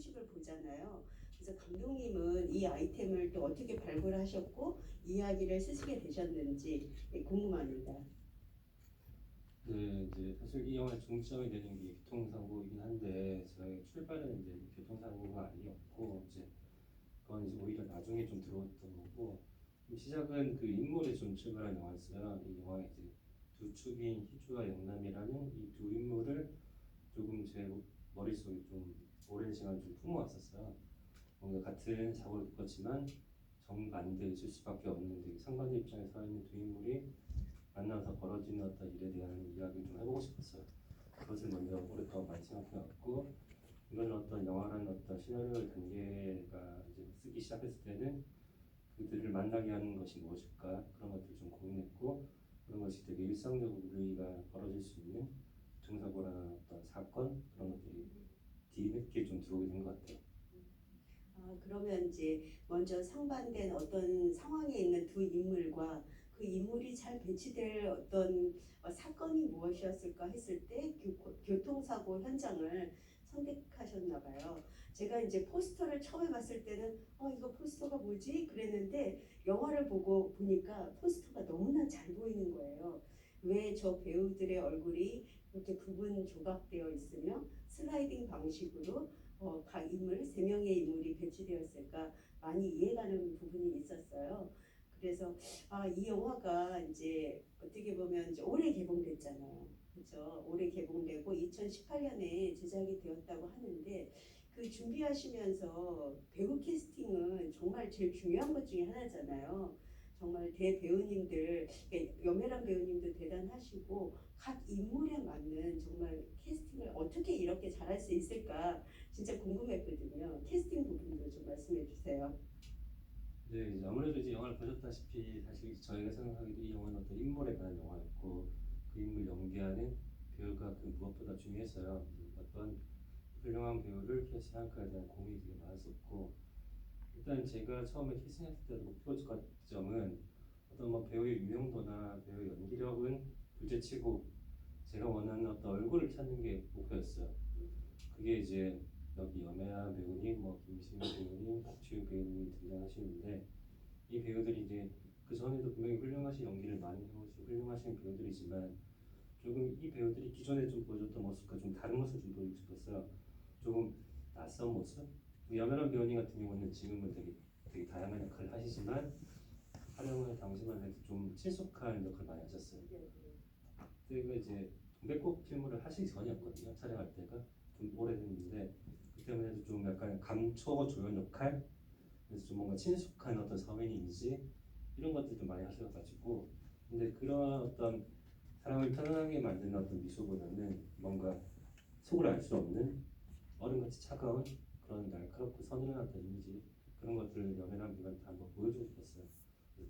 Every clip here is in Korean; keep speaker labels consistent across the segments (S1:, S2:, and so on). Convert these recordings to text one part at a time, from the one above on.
S1: 식을 보잖아요. 그래서 감독님은 이 아이템을 또 어떻게 발굴하셨고 이야기를 쓰시게 되셨는지 궁금합니다.
S2: 네, 이제 사실 이 영화의 중점이 되는 게 교통사고이긴 한데 저희 출발은 이제 교통사고가 아니었고 이제 그건 이제 오히려 나중에 좀 들어왔던 거고 좀 시작은 그 인물에 좀 출발한 영화였어요. 이 영화에 이제 두 축인 희주와 영남이라는 이 두 인물을 조금 제 머릿속에 좀 오랜 시간 좀 품어왔었어요. 뭔가 같은 사고를 겪었지만 정반대 있을 수밖에 없는 되게 상반된 입장에 서 있는 두 인물이 만나서 벌어지는 어떤 일에 대한 이야기를 좀 해보고 싶었어요. 그것을 먼저 오랫동안 많이 생각해왔고 이건 어떤 영화라는 어떤 시나리오의 단계가 이제 쓰기 시작했을 때는 그들을 만나게 하는 것이 무엇일까 그런 것들을 좀 고민했고 그런 것이 되게 일상적으로 우리가 벌어질 수 있는 교통사고라는 어떤 사건 그런 것들이 뒤늦게 좀 들어오게 된 것 같아요.
S1: 아, 그러면 이제 먼저 상반된 어떤 상황에 있는 두 인물과 그 인물이 잘 배치될 어떤 어, 사건이 무엇이었을까 했을 때 교, 교통사고 현장을 선택하셨나 봐요. 제가 이제 포스터를 처음에 봤을 때는 어 이거 포스터가 뭐지? 그랬는데 영화를 보고 보니까 포스터가 너무나 잘 보이는 거예요. 왜 저 배우들의 얼굴이 이렇게 부분 조각되어 있으며 슬라이딩 방식으로 어, 각 인물 세 명의 인물이 배치되었을까 많이 이해가는 부분이 있었어요. 그래서 아, 이 영화가 이제 어떻게 보면 이제 올해 개봉됐잖아요. 그렇죠? 올해 개봉되고 2018년에 제작이 되었다고 하는데 그 준비하시면서 배우 캐스팅은 정말 제일 중요한 것 중에 하나잖아요. 정말 대배우님들, 염혜란 배우님도 대단하시고 각 인물에 맞는 정말 캐스팅을 어떻게 이렇게 잘할 수 있을까 진짜 궁금했거든요. 캐스팅 부분도 좀 말씀해 주세요.
S2: 네, 이제 아무래도 이제 영화를 보셨다시피 사실 저희가 생각하기도 이 영화는 어떤 인물에 관한 영화였고 그 인물 연기하는 배우가 그 무엇보다 중요했어요. 어떤 훌륭한 배우를 캐스팅할까에 대한 고민이 되게 많았었고 일단 제가 처음에 캐스팅했을 때도 목표점은 어떤 뭐 배우의 유명도나 배우의 연기력은 둘째치고 제가 원하는 어떤 얼굴을 찾는 게 목표였어요. 그게 이제 여기 염혜아 배우님, 뭐 김시민 배우님, 박지우 배우님이 등장하시는데 이 배우들이 이제 그 전에도 분명히 훌륭하신 연기를 많이 해오시고 훌륭하신 배우들이지만 조금 이 배우들이 기존에 좀 보여줬던 모습과 좀 다른 모습을 좀 보이고 싶었어요. 조금 낯선 모습. 염혜란 배우님 같은 경우는 지금은 되게 되게 다양한 역할을 하시지만 촬영을 당시만 해도 좀 친숙한 역할 많이 하셨어요. 그때가 이제 동백꽃 필모를 하시기 전이었거든요. 촬영할 때가 좀 오래됐는데 그때만 해도 좀 약간 감초 조연 역할 그래서 좀 뭔가 친숙한 어떤 서민 이미지 이런 것들 좀 많이 하셔가지고 근데 그런 어떤 사람을 편안하게 만드는 어떤 미소보다는 뭔가 속을 알 수 없는 얼음같이 차가운 그런 날카롭고 서늘한 이미지 그런 것들을 연애란 배우한테 한번 보여주고 싶었어요.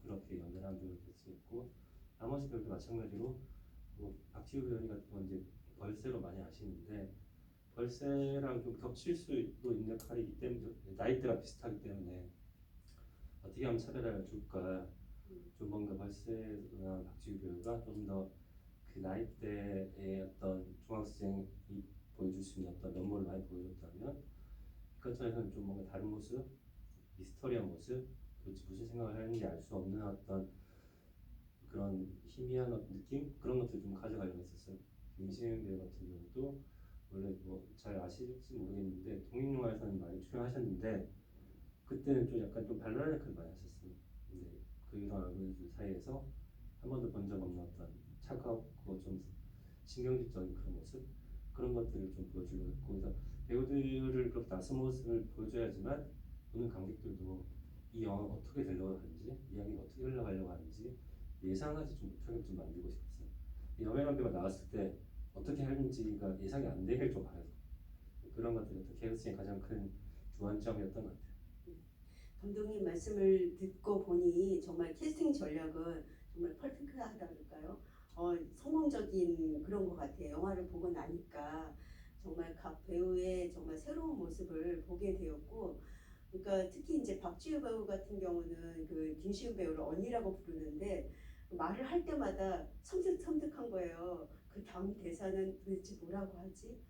S2: 그렇게 배우를 배치했고 나머지 배우도 마찬가지로 뭐 박지우 배우님 같은 건 이제 벌새로 많이 아시는데 벌새랑 좀 겹칠 수도 있는 역할이기 때문에 나이대가 비슷하기 때문에 어떻게 하면 차별화를 줄까 좀 뭔가 벌새나 박지우 배우가 좀 더 그 나이대의 어떤 중학생이 보여줄 수 있는 어떤 면모를 많이 보여줬다면 피카츄에서는 좀 뭔가 다른 모습 미스터리한 모습 도대체 무슨 생각을 하는지 알 수 없는 어떤 그런 희미한 느낌 그런 것들 좀 가져가려고 했었어요. 김시현 배우 같은 경우도 원래 뭐 잘 아실지 모르겠는데 독립 영화에서는 많이 출연하셨는데 그때는 좀 약간 좀 발랄한 역할을 많이 하셨어요. 근데 그런 얼굴들 사이에서 한 번도 본 적 없는 어떤 차가웠고 좀 신경질적인 그런 모습 그런 것들을 좀 보여주려고 했고 그래서 배우들을 그렇게 낯선 모습을 보여줘야지만 보는 관객들도 이 영화가 어떻게 되려고 하는지 이야기가 어떻게 흘러가려고 하는지 예상하지 좀 못하게 좀 만들고 싶었어요. 여명한 배우가 나왔을 때 어떻게 하는지가 예상이 안 되길 좀 바래서 그런 것들이 캐스팅의 가장 큰 주안점이었던 것 같아요.
S1: 감독님 말씀을 듣고 보니 정말 캐스팅 전략은 정말 퍼펙트하다 그럴까요? 어, 성공적인 그런 것 같아요. 영화를 보고 나니까 정말 각 배우의 정말 새로운 모습을 보게 되었고, 그러니까 특히 이제 박지우 배우 같은 경우는 그 김시우 배우를 언니라고 부르는데 말을 할 때마다 섬뜩섬뜩한 거예요. 그 다음 대사는 도대체 뭐라고 하지?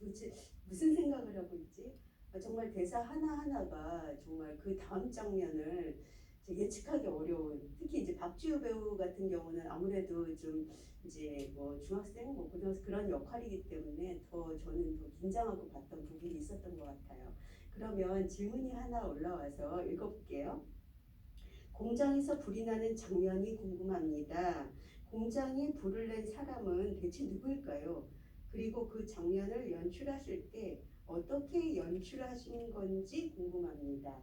S1: 도대체 무슨 생각을 하고 있지? 정말 대사 하나하나가 정말 그 다음 장면을 예측하기 어려운 특히 이제 박지우 배우 같은 경우는 아무래도 좀 이제 뭐 중학생 뭐 고등학생 그런 역할이기 때문에 더 저는 더 긴장하고 봤던 부분이 있었던 것 같아요. 그러면 질문이 하나 올라와서 읽어볼게요. 공장에서 불이 나는 장면이 궁금합니다. 공장에 불을 낸 사람은 대체 누구일까요? 그리고 그 장면을 연출하실 때 어떻게 연출하신 건지 궁금합니다.